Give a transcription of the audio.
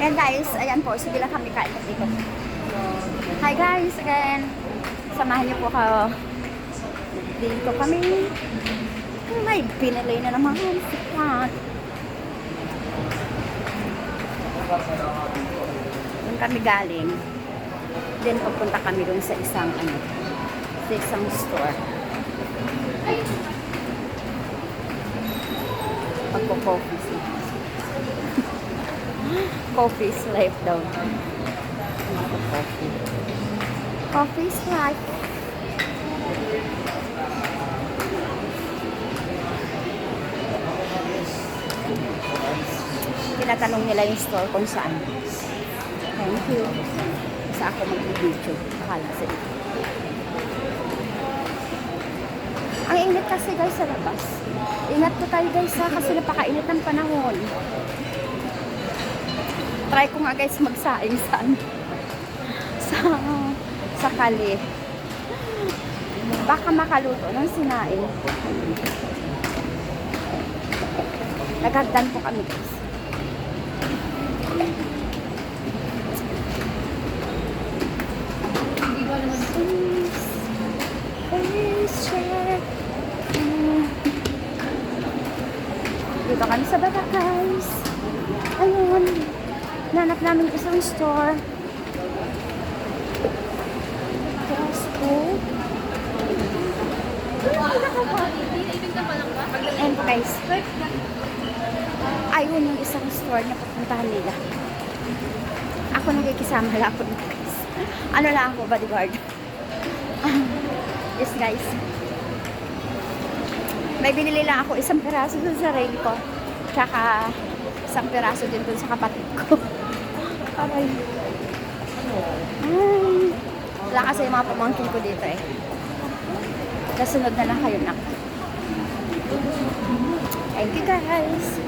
Ayan guys, ayan po, sige lang kami kain dito. Hi guys, again. Samahan niyo po ako. Dito kami. May pinalay na naman. Sikat. Doon kami galing. Then pupunta kami doon sa isang ano, sa isang store. Pagpo-coffee siya. Coffee is life daw. Coffee. Coffee is life. Tinatanong nila yung store kung saan. Thank you. Sa ako mag-video. Akala sila. Ang init kasi guys sa labas. Ingat po tayo guys ha kasi napakainit ng panahon. Try ko nga guys magsaing sa ano, sa sa kali. Baka makaluto ng sinaing. Nagagdan po kami guys. Dito kami sa baba guys. Ayun. Nanap namin isang store. Costco. Po guys. Ayun yung isang store na pupuntahan nila. Ako nagkikisama lang ako guys. Ano lang ako, bodyguard. yes guys. May binili lang ako isang piraso dun sa rail ko. Tsaka isang piraso din dun sa kapatid ko. Aray. Ay. Wala kasi yung mga pamangkin ko dito eh. Kasunod na lang kayo nak. Thank you guys.